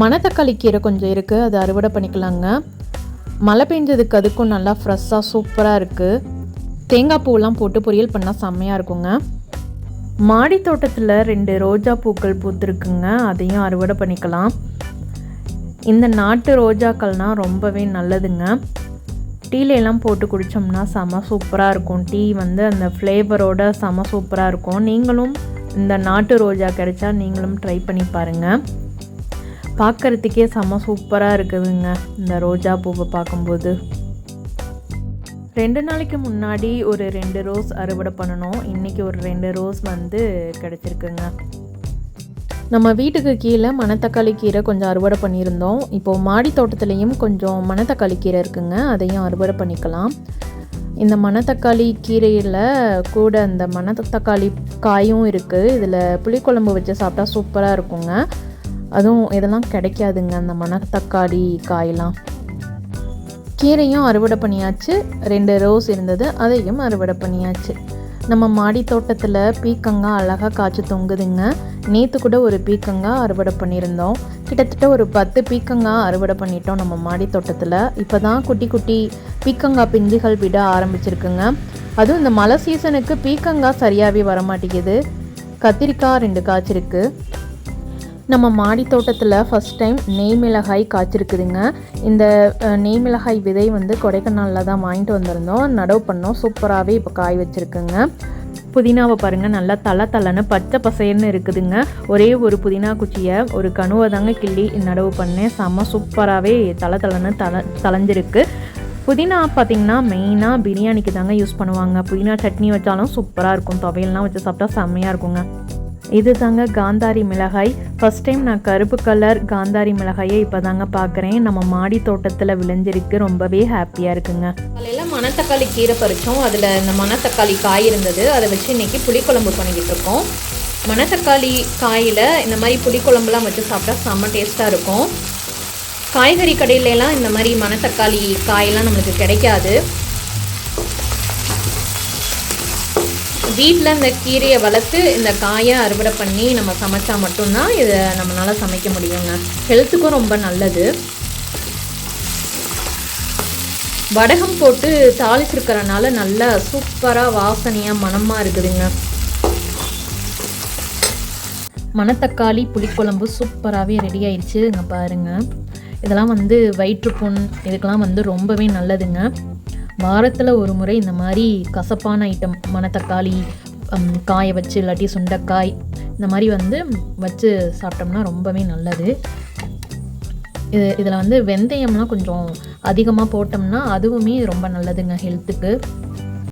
மணத்தக்காளி கீரை கொஞ்சம் இருக்குது அதை அறுவடை பண்ணிக்கலாங்க. மழை பெஞ்சதுக்கு அதுக்கும் நல்லா ஃப்ரெஷ்ஷாக சூப்பராக இருக்குது தேங்காய் பூவெலாம் போட்டு பொரியல் பண்ணால் செம்மையாக இருக்குங்க. மாடி தோட்டத்தில் ரெண்டு ரோஜா பூக்கள் பூத்துருக்குங்க அதையும் அறுவடை பண்ணிக்கலாம். இந்த நாட்டு ரோஜாக்கள்னால் ரொம்பவே நல்லதுங்க. டீல போட்டு குடித்தோம்னா செம சூப்பராக இருக்கும். டீ வந்து அந்த ஃப்ளேவரோட செம சூப்பராக இருக்கும். நீங்களும் இந்த நாட்டு ரோஜா கிடைச்சா நீங்களும் ட்ரை பண்ணி பாருங்கள் பார்க்குறதுக்கே செம சூப்பராக இருக்குதுங்க. இந்த ரோஜா பூவை பார்க்கும்போது. ரெண்டு நாளைக்கு முன்னாடி ஒரு ரெண்டு ரோஸ் அறுவடை பண்ணணும். இன்றைக்கி ஒரு ரெண்டு ரோஸ் வந்து கிடச்சிருக்குங்க. நம்ம வீட்டுக்கு கீழே மணத்தக்காளி கீரை கொஞ்சம் அறுவடை பண்ணியிருந்தோம். இப்போது மாடி தோட்டத்துலேயும் கொஞ்சம் மணத்தக்காளி கீரை இருக்குங்க. அதையும் அறுவடை பண்ணிக்கலாம். இந்த மணத்தக்காளி கீரையில் கூட அந்த மணத்தக்காளி காயும் இருக்குது இதில் புளிக்குழம்பு வச்சு சாப்பிட்டா சூப்பராக இருக்குங்க. அதுவும் இதெல்லாம் கிடைக்காதுங்க. அந்த மணத்தக்காளி காயெல்லாம். கீரையும் அறுவடை பண்ணியாச்சு. ரெண்டு ரோஸ் இருந்தது. அதையும் அறுவடை பண்ணியாச்சு. நம்ம மாடி தோட்டத்தில் பீக்கங்காய் அழகாக காய்ச்சி தொங்குதுங்க. நேற்று கூட ஒரு பீக்கங்காய் அறுவடை பண்ணியிருந்தோம். கிட்டத்தட்ட ஒரு பத்து பீக்கங்காய் அறுவடை பண்ணிட்டோம் நம்ம மாடி தோட்டத்தில். இப்போ தான் குட்டி குட்டி பீக்கங்காய் பிஞ்சுகள் விட ஆரம்பிச்சிருக்குங்க. அதுவும் இந்த மழை சீசனுக்கு பீக்கங்காய் சரியாகவே வர மாட்டேங்குது கத்திரிக்காய் ரெண்டு காய்ச்சிருக்கு. நம்ம மாடி தோட்டத்தில் ஃபஸ்ட் டைம் நெய் மிளகாய் காய்ச்சிருக்குதுங்க. இந்த நெய் மிளகாய் விதை வந்து கொடைக்கானலில் தான் வாங்கிட்டு வந்திருந்தோம். நடவு பண்ணோம். சூப்பராகவே இப்போ காய் வச்சுருக்குங்க. புதினாவை பாருங்கள் நல்லா தலை தலைன்னு பச்சை பசையன்னு இருக்குதுங்க. ஒரே ஒரு புதினா குச்சியை ஒரு கணுவை தாங்க கிள்ளி நடவு பண்ணேன். செம்ம சூப்பராகவே தலை தலைன்னு தலை தலைஞ்சிருக்கு. புதினா பார்த்திங்கன்னா மெயினாக பிரியாணிக்கு தாங்க யூஸ் பண்ணுவாங்க. புதினா சட்னி வச்சாலும் சூப்பராக இருக்கும். துவையல்லாம் வச்சு சாப்பிட்டா செம்மையாக இருக்குங்க. இது தாங்க காந்தாரி மிளகாய். ஃபஸ்ட் டைம் நான் கருப்பு கலர் காந்தாரி மிளகாயை இப்போ தாங்க பார்க்குறேன் நம்ம மாடி தோட்டத்தில் விளைஞ்சிருக்கு. ரொம்பவே ஹாப்பியாக இருக்குங்க. காலையில் மணத்தக்காளி கீரை பறித்தோம் அதில் இந்த மணத்தக்காளி காய் இருந்தது. அதை வச்சு இன்றைக்கி புளிக்குழம்பு பண்ணிக்கிட்டு இருக்கோம். மணத்தக்காளி காயில் இந்த மாதிரி புளிக்குழம்புலாம் வச்சு சாப்பிட்டா செம்ம டேஸ்ட்டாக இருக்கும். காய்கறி கடையிலலாம் இந்த மாதிரி மணத்தக்காளி காயெல்லாம் நம்மளுக்கு கிடைக்காது. வீட்டில் இந்த கீரையை வளர்த்து இந்த காயை அறுவடை பண்ணி நம்ம சமைச்சா மட்டும்தான் இதை நம்மளால் சமைக்க முடியுங்க. ஹெல்த்துக்கும் ரொம்ப நல்லது. வடகம் போட்டு தாளிச்சிருக்கிறனால நல்லா சூப்பராக வாசனையாக மணமாக இருக்குதுங்க. மணத்தக்காளி புளிக்குழம்பு சூப்பராகவே ரெடி ஆயிடுச்சு. இங்கே பாருங்கள் இதெல்லாம் வந்து வயிற்றுப்புண் இதுக்கெல்லாம் வந்து ரொம்பவே நல்லதுங்க. வாரத்தில் ஒரு முறை இந்த மாதிரி கசப்பான ஐட்டம் மணத்தக்காளி காய வச்சு இல்லாட்டி சுண்டைக்காய் இந்த மாதிரி வந்து வச்சு சாப்பிட்டோம்னா ரொம்பவே நல்லது. இது இதில் வந்து வெந்தயம்லாம் கொஞ்சம் அதிகமாக போட்டோம்னா அதுவுமே ரொம்ப நல்லதுங்க ஹெல்த்துக்கு